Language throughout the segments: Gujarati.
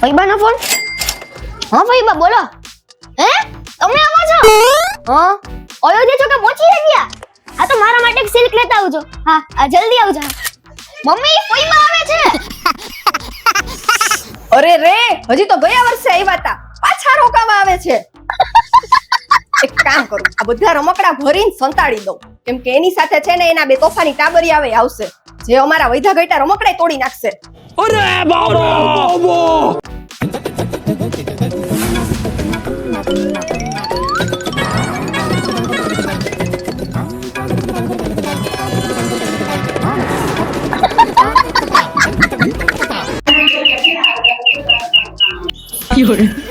ફઈબાનો ફોન હા ભાઈબા બોલો. હે? તમે આવો? છો હા અયોધ્યા છો કે પહોંચી ગયા? આ તો મારા માટે એક સિલ્ક લેતા આવજો. હા, આ જલ્દી આવજો. મમ્મી ભાઈબા આવે છે. અરે રે, હજી તો ગયા વર્ષે આવ્યા હતા પાછા રોકાવા આવે છે. એક કામ કરું, આ બધા રમકડા ભરીને સંતાડી દઉં. કેમ કે એની સાથે છે ને એના બે તોફાની ટાબરી આવે આવશે. જે અમારા વૈધા ગઈટા રમકડે તોડી નાખશે.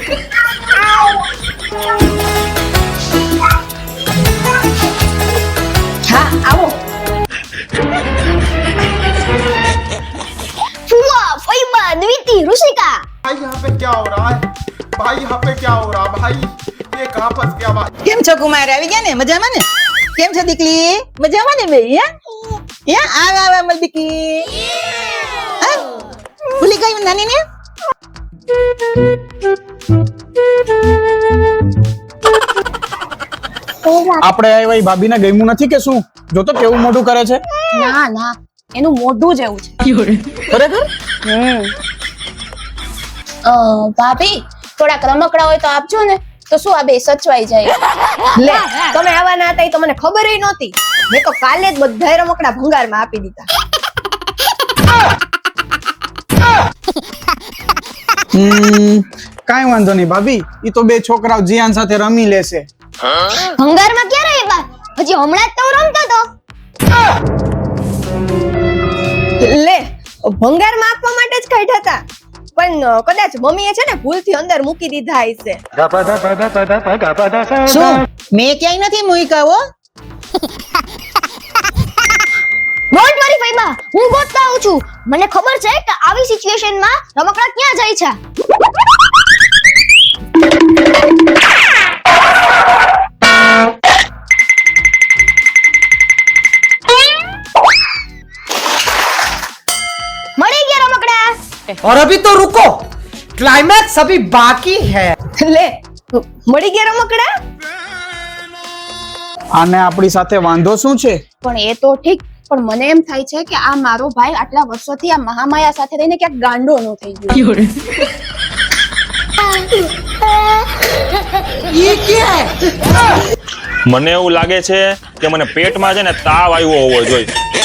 હા દ્વિતી ઋષિકા भाई यहाँ पे क्या हो रहा है भाई यहाँ पे क्या हो रहा है भाई ये कहाँ फंस गया भाई કેમ છો કુમાર આવી ગયા ને મજામાં ને કેમ છો દીકલી મજામાં ને બે હે હે આવ આવ આવ દીકલી હા? ભૂલી ગઈ નાની ને આપણે આવ્યા એ ભાભીને ગમ્યું નથી કે શું જો તો કેવું મોઢું કરે છે ના ના એનું મોઢું જ એવું છે ખરેખર અ, ભાભી થોડાક રમકડા હોય તો આપજો ને. તો શું આ બે સચવાઈ જાય? લે તમે આવવાના હતા એ તો મને ખબર નહોતી. મેં તો કાલે જ બધા રમકડા ભંગારમાં આપી દીધા. કાઈ વાંધો નહીં ભાભી ઈ તો બે છોકરાઓ જીયાન સાથે રમી લેશે. ભંગારમાં ક્યારે આવ્યા? હજી હમણાં જ તો હું રમતો તો. લે ભંગારમાં આપવા માટે જ કાઢ્યા હતા. પણ કદાચ મમ્મીએ છે ને ભૂલથી અંદર મૂકી દીધા હશે. શું? મેં ક્યાંય નથી મૂક્યા હો? ડોન્ટ વરી ફૈબા હું ગોતતા આવું છું. મને ખબર છે કે આવી સિચ્યુએશનમાં રમકડા ક્યાં જાય છે? રમકડા और अभी तो रुको क्लाइमैक्स अभी बाकी है લે મળી ગયા રમકડા આને આપણી સાથે વાંધો શું છે પણ એ તો ઠીક પણ મને એમ થાય છે કે આ મારો ભાઈ આટલા વર્ષોથી આ મહામાયા સાથે રહીને ક્યાંક ગાંડો નો થઈ ગયો મને એવું લાગે છે કે મને પેટમાં છે ને તાવ આવ્યો હોવો જોઈએ